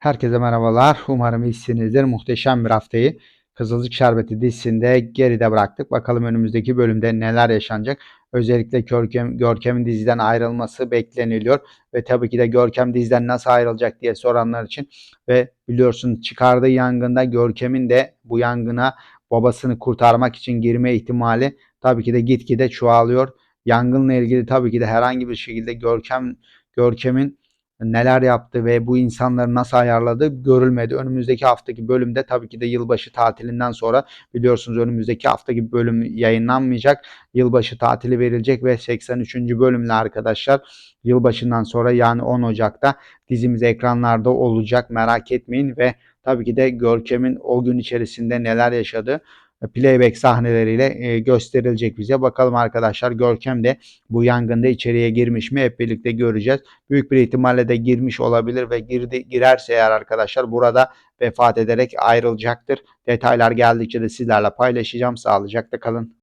Herkese merhabalar. Umarım iyisinizdir. Muhteşem bir haftayı Kızılcık Şerbeti dizisinde geride bıraktık. Bakalım önümüzdeki bölümde neler yaşanacak. Özellikle Görkem, Görkem'in diziden ayrılması bekleniliyor. Ve tabii ki de Görkem diziden nasıl ayrılacak diye soranlar için. Ve biliyorsun çıkardığı yangında Görkem'in de bu yangına babasını kurtarmak için girme ihtimali tabii ki de gitgide çoğalıyor. Yangınla ilgili tabii ki de herhangi bir şekilde Görkem Görkem'in neler yaptı ve bu insanları nasıl ayarladı görülmedi. Önümüzdeki haftaki bölümde tabii ki de yılbaşı tatilinden sonra biliyorsunuz önümüzdeki haftaki bölüm yayınlanmayacak. Yılbaşı tatili verilecek ve 83. bölümle arkadaşlar yılbaşından sonra yani 10 Ocak'ta dizimiz ekranlarda olacak. Merak etmeyin ve tabii ki de Görkem'in o gün içerisinde neler yaşadı playback sahneleriyle e, gösterilecek bize. Bakalım arkadaşlar Görkem de bu yangında içeriye girmiş mi hep birlikte göreceğiz. Büyük bir ihtimalle de girmiş olabilir ve girdi, girerse eğer arkadaşlar burada vefat ederek ayrılacaktır. Detaylar geldikçe de sizlerle paylaşacağım. Sağlıcakla kalın.